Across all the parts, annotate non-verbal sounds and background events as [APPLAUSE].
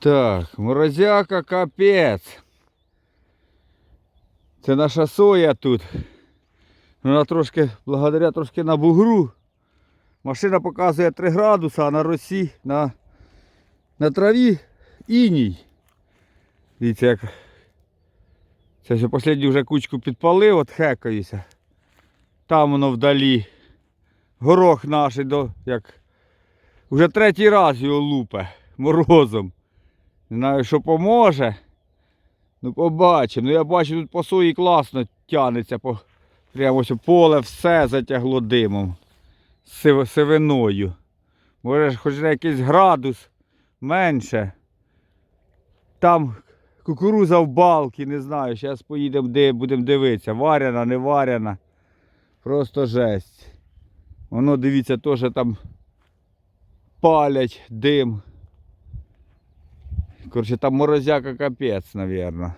Так, морозяка капець. Це наша соя тут. Вона трошки, благодаря трошки на бугру. Машина показує 3 градуса, а на росі, на, на траві іній. Дивіться, як це все останню вже кучку підпалив, от хекаюся. Там воно вдалі. Горох наш, як вже третій раз його лупе морозом. Не знаю, що поможе. Ну побачимо. Ну я бачу, тут по сої класно тянеться. По... Прямо ось поле все затягло димом. Сив... Сивиною. Може хоч на якийсь градус менше. Там кукуруза в балки, не знаю. Зараз поїдемо, де будемо дивитися. Варяна, не варяна. Просто жесть. Воно, дивіться, теж там палять дим. Короче, там морозяка капець, наверное.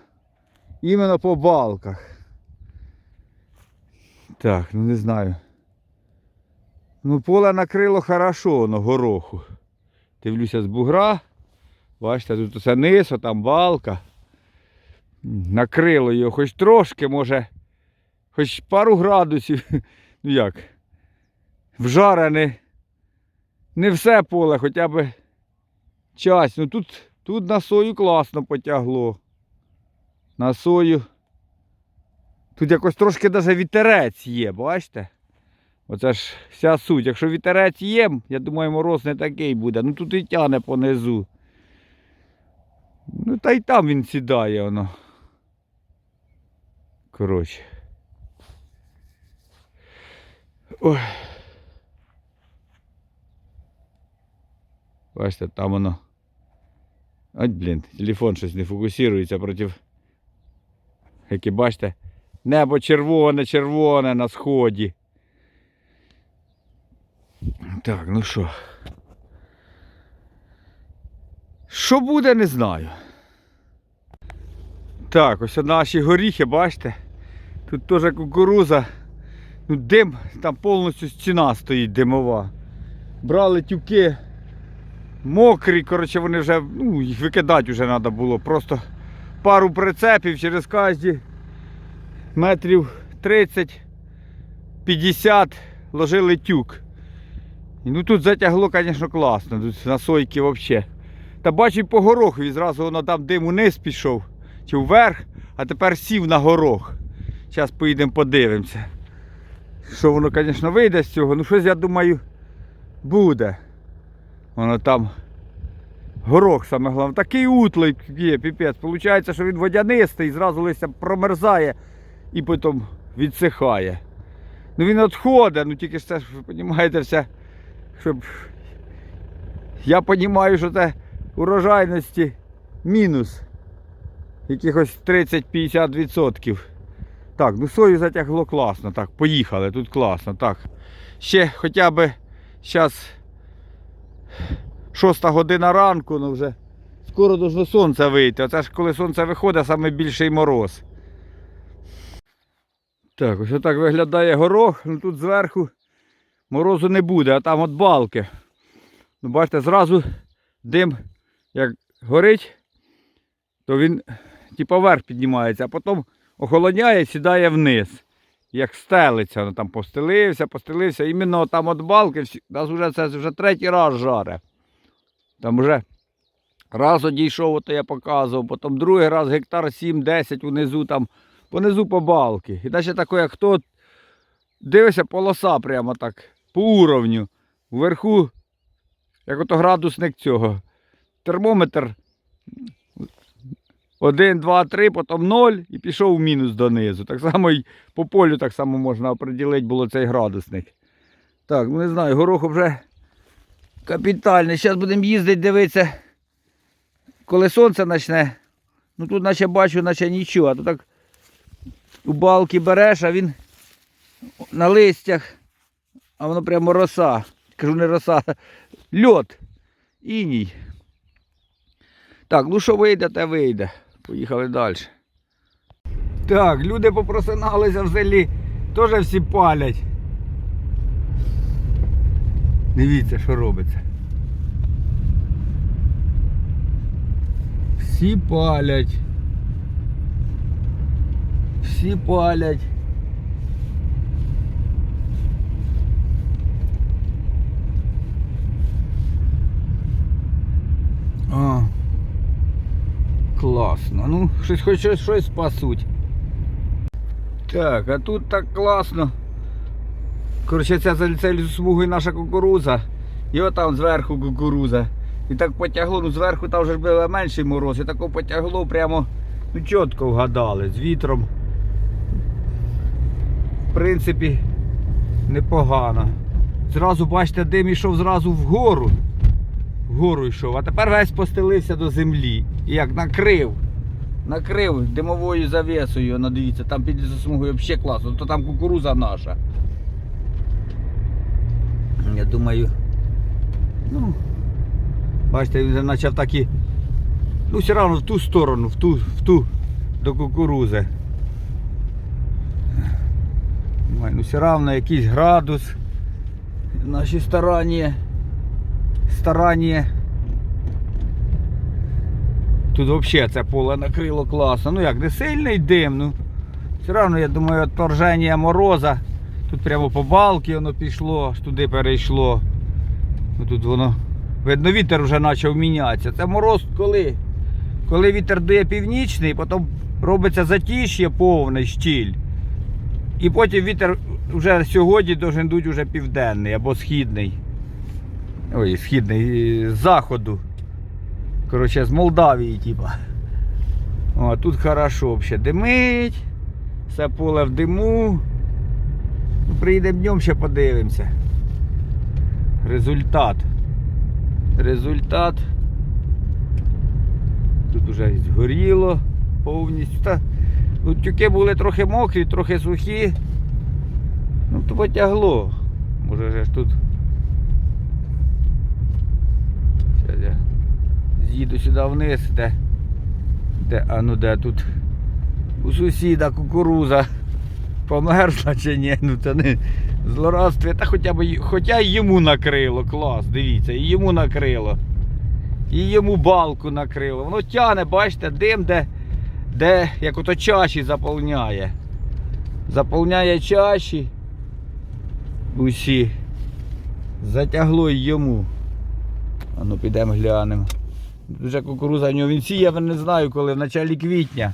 Іменно по балках. Так, ну не знаю. Ну, поле накрило хорошо на гороху. Дивлюся з бугра. Бачите, тут усе низ, там балка. Накрило його хоч трошки, може, хоч пару градусів. [LAUGHS] Ну як? Вжарене. Не все поле, хоча б часть. Ну тут, тут на сою класно потягло. На сою. Тут якось трошки навіть вітерець є, бачите? Оце ж вся суть. Якщо вітерець є, я думаю, мороз не такий буде. Ну тут і тяне понизу. Ну та й там він сідає воно. Коротше. Ой. Бачите, там воно. Ой, блін, телефон щось не фокусується проти. Як і бачите, небо червоне, червоне на сході. Так, ну що. Що буде, не знаю. Так, ось наші горіхи, бачите? Тут теж кукуруза. Ну, дим, там повністю стіна стоїть димова. Брали тюки мокрі, коротше, вони вже, ну, їх викидати вже треба було. Просто пару прицепів через кожні метрів 30-50 ложили тюк. Ну тут затягло, звісно, класно. Тут на сойки взагалі. Та бачу і по горохові, зразу воно там дим униз пішов, чи вверх, а тепер сів на горох. Зараз поїдемо подивимося. Що воно, звісно, вийде з цього. Ну щось, я думаю, буде. Воно там горох саме головне. Такий утлий є, піпець. Получається, що він водянистий, зразу листя промерзає і потім відсихає. Ну він відходить, ну тільки ж це розумієте, все, щоб. Я розумію, що це урожайності мінус. Якихось 30-50%. Так, ну сою затягло класно. Так, поїхали, тут класно. Так. Ще хоча б зараз 6 година ранку, ну вже скоро должно сонце вийти. Оце ж коли сонце виходить, саме більший мороз. Так, ось отак виглядає горох. Ну тут зверху морозу не буде, а там от балки. Ну, бачите, зразу дим як горить, то він типу вверх піднімається, а потім охолоняє і сідає вниз. Як стелиться, ну там постелився, постелився. Іменно там от балки, нас вже це вже третій раз жаре. Там вже раз одійшов, ото я показував, потім другий раз гектар 7-10 внизу там, понизу по балки. І далі таке, як хто дивишся, полоса прямо так, по уровню. Вверху, як ото градусник цього. Термометр 1, 2, 3, потім 0 і пішов в мінус донизу. Так само і по полю так само можна оприділити було цей градусник. Так, ну не знаю, горох вже капітальний. Зараз будемо їздити, дивитися, коли сонце почне. Ну тут наче бачу, наче нічого. А то так у балки береш, а він на листях, а воно прямо роса. Кажу, не роса, льот. Іній. Так, ну що вийде, те вийде. Поїхали далі. Так, люди попросиналися в селі, теж всі палять. Дивіться, що робиться. Всі палять. Всі палять. О, класно. Ну, щось хоч щось, щось спасуть. Так, а тут так класно. Коротше, ця за цією смугою наша кукуруза. І отам зверху кукуруза. І так потягло, ну зверху там вже був менший мороз, і тако потягло прямо, ну чітко вгадали, з вітром. В принципі, непогано. Зразу, бачите, дим йшов зразу вгору. Вгору йшов, а тепер весь постелився до землі. І як накрив. Накрив димовою завісою, ну дивіться, там під лісосмугою взагалі класно, то там кукуруза наша. Я думаю, ну, бачите, він почав так і, ну все одно в ту сторону, в ту, в ту до кукурузи. Ну все одно якийсь градус. Наші старання. Старання. Тут взагалі це поле накрило класно. Ну як, не сильний дим, ну. Все одно, я думаю, от мороза. Тут прямо по балки воно пішло, туди перейшло. Ну, тут воно. Видно, вітер вже почав мінятися. Це мороз коли? Коли вітер дує північний, потім робиться затиш'я повний щіль. І потім вітер вже сьогодні должен дути вже південний або східний. Ой, східний, з заходу. Коротше, з Молдавії, типа. О, тут хорошо взагалі димить. Все поле в диму. Ну, Приїдемо днем ще подивимося. Результат. Результат. Тут уже згоріло повністю. Та, ну, тюки були трохи мокрі, трохи сухі. Ну то потягло. Може ж тут. Зараз я з'їду сюди вниз, де. Де, а ну де тут у сусіда кукуруза померзла чи ні, ну це не злорадство, та хоча б хоча й йому накрило, клас, дивіться, і йому накрило. І йому балку накрило. Воно тяне, бачите, дим, де, де як ото чаші заповняє. Заповняє чаші. Усі. Затягло йому. А ну підемо глянемо. Вже кукуруза в нього він сіяв, не знаю коли, в началі квітня.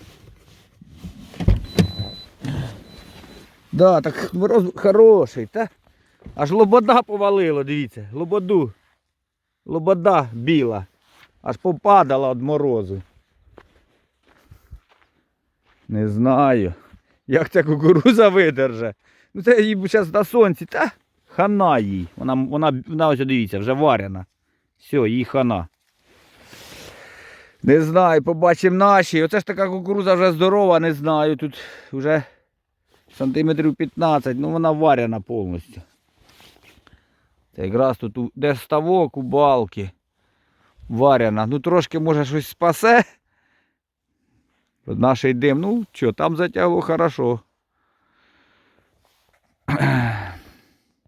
Да, так мороз хороший, та? Аж лобода повалило, дивіться, лободу. Лобода біла. Аж попадала від морозу. Не знаю. Як ця кукуруза видерже. Ну це їй зараз на сонці, та хана їй. Вона, вона, вона ось дивіться, вже варена. Все, їй хана. Не знаю, побачимо наші. Оце ж така кукуруза вже здорова, не знаю. Тут вже сантиметрів 15, ну вона варена повністю. Це якраз тут де ставок у балки. Варена. Ну трошки може щось спасе. От Наш дим, ну що, там затягло хорошо.